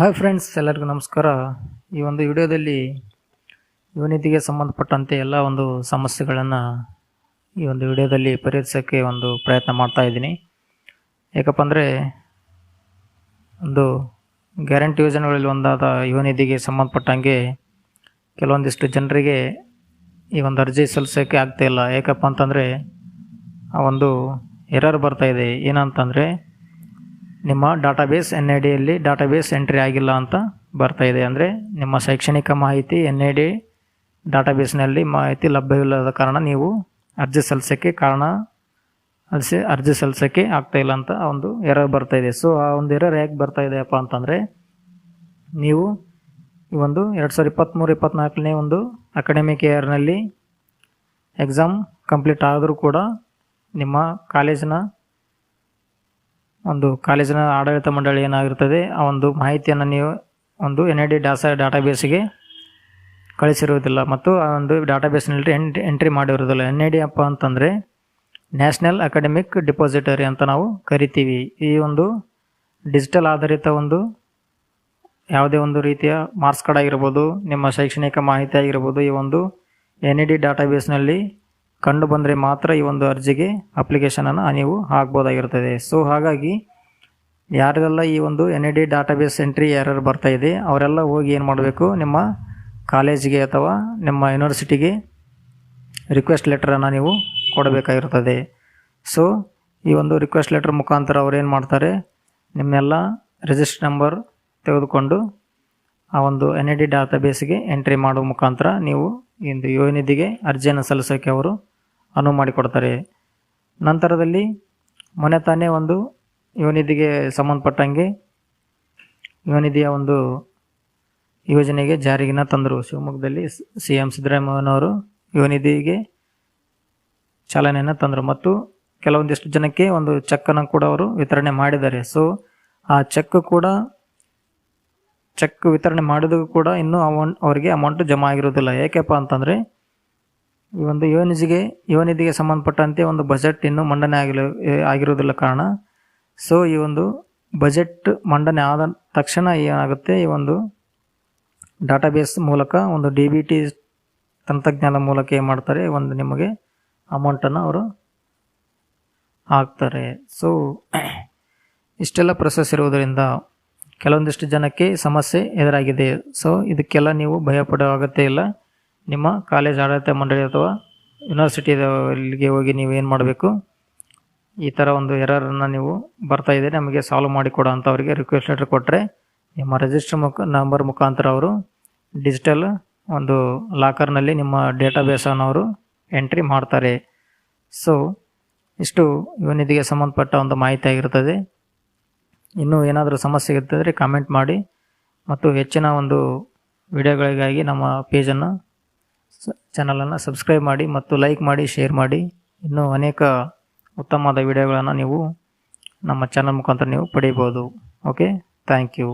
Hi friends ಎಲ್ಲರಿಗೂ ನಮಸ್ಕಾರ. ಈ ಒಂದು ವಿಡಿಯೋದಲ್ಲಿ ಯುವನಿಧಿಗೆ ಸಂಬಂಧಪಟ್ಟಂತೆ ಎಲ್ಲ ಒಂದು ಸಮಸ್ಯೆಗಳನ್ನು ಈ ಒಂದು ವಿಡಿಯೋದಲ್ಲಿ ಪರಿಹರಿಸೋಕ್ಕೆ ಒಂದು ಪ್ರಯತ್ನ ಮಾಡ್ತಾ ಇದ್ದೀನಿ. ಯಾಕಪ್ಪ ಅಂದರೆ ಒಂದು ಗ್ಯಾರಂಟಿ ಯೋಜನೆಗಳಲ್ಲಿ ಒಂದಾದ ಯುವನಿಧಿಗೆ ಸಂಬಂಧಪಟ್ಟಂಗೆ ಕೆಲವೊಂದಿಷ್ಟು ಜನರಿಗೆ ಈ ಒಂದು ಅರ್ಜಿ ಸಲ್ಲಿಸೋಕ್ಕೆ ಆಗ್ತಾಯಿಲ್ಲ ಯಾಕಪ್ಪ ಅಂತಂದರೆ ಆ ಒಂದು ಎರರ್ ಬರ್ತಾ ಇದೆ. ಏನಂತಂದರೆ ನಿಮ್ಮ ಡಾಟಾಬೇಸ್ ಎನ್ ಐ ಡಿಯಲ್ಲಿ ಡಾಟಾಬೇಸ್ ಎಂಟ್ರಿ ಆಗಿಲ್ಲ ಅಂತ ಬರ್ತಾ ಇದೆ. ಅಂದರೆ ನಿಮ್ಮ ಶೈಕ್ಷಣಿಕ ಮಾಹಿತಿ ಎನ್ ಐ ಡಿ ಡಾಟಾಬೇಸ್ನಲ್ಲಿ ಮಾಹಿತಿ ಲಭ್ಯವಿಲ್ಲದ ಕಾರಣ ನೀವು ಅರ್ಜಿ ಸಲ್ಲಿಸೋಕ್ಕೆ ಕಾರಣ ಅರ್ಜಿ ಅರ್ಜಿ ಸಲ್ಲಿಸೋಕ್ಕೆ ಆಗ್ತಾ ಇಲ್ಲ ಅಂತ ಒಂದು ಎರರ್ ಬರ್ತಾ ಇದೆ. ಸೊ ಆ ಒಂದು ಎರರ್ ಹೇಗೆ ಬರ್ತಾ ಇದೆಯಪ್ಪ ಅಂತಂದರೆ ನೀವು ಈ ಒಂದು ಎರಡು ಸಾವಿರದ ಇಪ್ಪತ್ತ್ಮೂರು ಇಪ್ಪತ್ತ್ನಾಲ್ಕನೇ ಒಂದು ಅಕಾಡೆಮಿಕ್ ಇಯರ್ನಲ್ಲಿ ಎಕ್ಸಾಮ್ ಕಂಪ್ಲೀಟ್ ಆದರೂ ಕೂಡ ನಿಮ್ಮ ಕಾಲೇಜಿನ ಒಂದು ಕಾಲೇಜಿನ ಆಡಳಿತ ಮಂಡಳಿ ಏನಾಗಿರ್ತದೆ, ಆ ಒಂದು ಮಾಹಿತಿಯನ್ನು ನೀವು ಒಂದು ಎನ್ ಐ ಡಿ ಡಾಸಾ ಡಾಟಾಬೇಸಿಗೆ ಕಳಿಸಿರುವುದಿಲ್ಲ. ಮತ್ತು ಆ ಒಂದು ಡಾಟಾಬೇಸ್ನಲ್ಲಿ ಎಂಟ್ ಎಂಟ್ರಿ ಮಾಡಿರುವುದಿಲ್ಲ. ಎನ್ ಐ ಡಿ ಅಪ್ಪ ಅಂತಂದರೆ ನ್ಯಾಷನಲ್ ಅಕಾಡೆಮಿಕ್ ಡಿಪಾಸಿಟರಿ ಅಂತ ನಾವು ಕರಿತೀವಿ. ಈ ಒಂದು ಡಿಜಿಟಲ್ ಆಧಾರಿತ ಒಂದು ಯಾವುದೇ ಒಂದು ರೀತಿಯ ಮಾರ್ಕ್ಸ್ ಕಾರ್ಡ್ ಆಗಿರ್ಬೋದು, ನಿಮ್ಮ ಶೈಕ್ಷಣಿಕ ಮಾಹಿತಿ ಆಗಿರ್ಬೋದು, ಈ ಒಂದು ಎನ್ ಇ ಡಿ ಡಾಟಾಬೇಸ್ನಲ್ಲಿ ಕಂಡು ಬಂದರೆ ಮಾತ್ರ ಈ ಒಂದು ಅರ್ಜಿಗೆ ಅಪ್ಲಿಕೇಶನನ್ನು ನೀವು ಹಾಕ್ಬೋದಾಗಿರ್ತದೆ. ಸೊ ಹಾಗಾಗಿ ಯಾರೆಲ್ಲ ಈ ಒಂದು N E D database entry ಯಾರ್ಯಾರು ಬರ್ತಾ ಇದೆ, ಅವರೆಲ್ಲ ಹೋಗಿ ಏನು ಮಾಡಬೇಕು? ನಿಮ್ಮ ಕಾಲೇಜಿಗೆ ಅಥವಾ ನಿಮ್ಮ ಯೂನಿವರ್ಸಿಟಿಗೆ ರಿಕ್ವೆಸ್ಟ್ ಲೆಟ್ರನ್ನು ನೀವು ಕೊಡಬೇಕಾಗಿರ್ತದೆ. ಸೊ ಈ ಒಂದು ರಿಕ್ವೆಸ್ಟ್ ಲೆಟ್ರ್ ಮುಖಾಂತರ ಅವ್ರು ಏನು ಮಾಡ್ತಾರೆ? ನಿಮ್ಮೆಲ್ಲ ರಿಜಿಸ್ಟರ್ ನಂಬರ್ ತೆಗೆದುಕೊಂಡು ಆ ಒಂದು ಎನ್ ಇ ಡಿ ಡಾಟಾಬೇಸ್ಗೆ ಎಂಟ್ರಿ ಮಾಡುವ ಮುಖಾಂತರ ನೀವು ಇಂದು ಯುವ ನಿಧಿಗೆ ಅರ್ಜಿಯನ್ನು ಸಲ್ಲಿಸೋಕೆ ಅವರು ಅನುವು ಮಾಡಿಕೊಡ್ತಾರೆ. ನಂತರದಲ್ಲಿ ಮೊನ್ನೆ ತಾನೇ ಒಂದು ಯುವನಿಧಿಗೆ ಸಂಬಂಧಪಟ್ಟಂಗೆ ಯುವನಿಧಿಯ ಒಂದು ಯೋಜನೆಗೆ ಜಾರಿಗಿನ ತಂದರು. ಶಿವಮೊಗ್ಗದಲ್ಲಿ ಸಿ ಎಂ ಸಿದ್ದರಾಮಯ್ಯನವರು ಯುವನಿಧಿಗೆ ಚಾಲನೆಯನ್ನು ತಂದರು. ಮತ್ತು ಕೆಲವೊಂದಿಷ್ಟು ಜನಕ್ಕೆ ಒಂದು ಚೆಕ್ಕನ್ನು ಕೂಡ ಅವರು ವಿತರಣೆ ಮಾಡಿದ್ದಾರೆ. ಸೊ, ಆ ಚೆಕ್ ಕೂಡ, ಚೆಕ್ ವಿತರಣೆ ಮಾಡಿದ್ರು ಕೂಡ ಇನ್ನೂ ಅಮೌಂಟ್, ಅವರಿಗೆ ಅಮೌಂಟ್ ಜಮಾ ಆಗಿರೋದಿಲ್ಲ ಏಕೆಪ್ಪ ಅಂತಂದರೆ ಈ ಒಂದು ಯುವನಿಧಿಗೆ ಯುವನಿಧಿಗೆ ಸಂಬಂಧಪಟ್ಟಂತೆ ಒಂದು ಬಜೆಟ್ ಇನ್ನೂ ಮಂಡನೆ ಆಗಿಲ್ಲ ಆಗಿರೋದಿಲ್ಲ ಕಾರಣ. ಸೊ ಈ ಒಂದು ಬಜೆಟ್ ಮಂಡನೆ ಆದ ತಕ್ಷಣ ಏನಾಗುತ್ತೆ? ಈ ಒಂದು ಡಾಟಾಬೇಸ್ ಮೂಲಕ, ಒಂದು ಡಿ ಬಿ ಟಿ ತಂತ್ರಜ್ಞಾನ ಮೂಲಕ ಏನು ಮಾಡ್ತಾರೆ? ಒಂದು ನಿಮಗೆ ಅಮೌಂಟನ್ನು ಅವರು ಹಾಕ್ತಾರೆ. ಸೊ ಇಷ್ಟೆಲ್ಲ ಪ್ರೊಸೆಸ್ ಇರುವುದರಿಂದ ಕೆಲವೊಂದಿಷ್ಟು ಜನಕ್ಕೆ ಸಮಸ್ಯೆ ಎದುರಾಗಿದೆ. ಸೊ ಇದಕ್ಕೆಲ್ಲ ನೀವು ಭಯಪಡೋ ಅಗತ್ಯ ಇಲ್ಲ. ನಿಮ್ಮ ಕಾಲೇಜ್ ಆಡಳಿತ ಮಂಡಳಿ ಅಥವಾ ಯೂನಿವರ್ಸಿಟಿಗೆ ಹೋಗಿ ನೀವು ಏನು ಮಾಡಬೇಕು? ಈ ಥರ ಒಂದು ಎರರನ್ನು ನೀವು ಬರ್ತಾ ಇದೆ ನಮಗೆ ಸಾಲ್ವ್ ಮಾಡಿಕೊಡೋ ಅಂಥವ್ರಿಗೆ ರಿಕ್ವೆಸ್ಟ್ ಲೆಟ್ರ್ ಕೊಟ್ಟರೆ ನಿಮ್ಮ ರಿಜಿಸ್ಟರ್ ಮುಖ ನಂಬರ್ ಮುಖಾಂತರ ಅವರು ಡಿಜಿಟಲ್ ಒಂದು ಲಾಕರ್ನಲ್ಲಿ ನಿಮ್ಮ ಡೇಟಾಬೇಸನ್ನು ಅವರು ಎಂಟ್ರಿ ಮಾಡ್ತಾರೆ. ಸೊ ಇಷ್ಟು ಯುವನಿಧಿಗೆ ಸಂಬಂಧಪಟ್ಟ ಒಂದು ಮಾಹಿತಿ ಆಗಿರ್ತದೆ. ಇನ್ನೂ ಏನಾದರೂ ಸಮಸ್ಯೆ ಇರ್ತದ್ರೆ ಕಾಮೆಂಟ್ ಮಾಡಿ ಮತ್ತು ಹೆಚ್ಚಿನ ಒಂದು ವಿಡಿಯೋಗಳಿಗಾಗಿ ನಮ್ಮ ಪೇಜನ್ನು ಚಾನಲನ್ನು ಸಬ್ಸ್ಕ್ರೈಬ್ ಮಾಡಿ ಮತ್ತು ಲೈಕ್ ಮಾಡಿ, ಶೇರ್ ಮಾಡಿ. ಇನ್ನೂ ಅನೇಕ ಉತ್ತಮವಾದ ವಿಡಿಯೋಗಳನ್ನು ನೀವು ನಮ್ಮ ಚಾನಲ್ ಮುಖಾಂತರ ನೀವು ಪಡೀಬೋದು ಓಕೆ ಥ್ಯಾಂಕ್ ಯು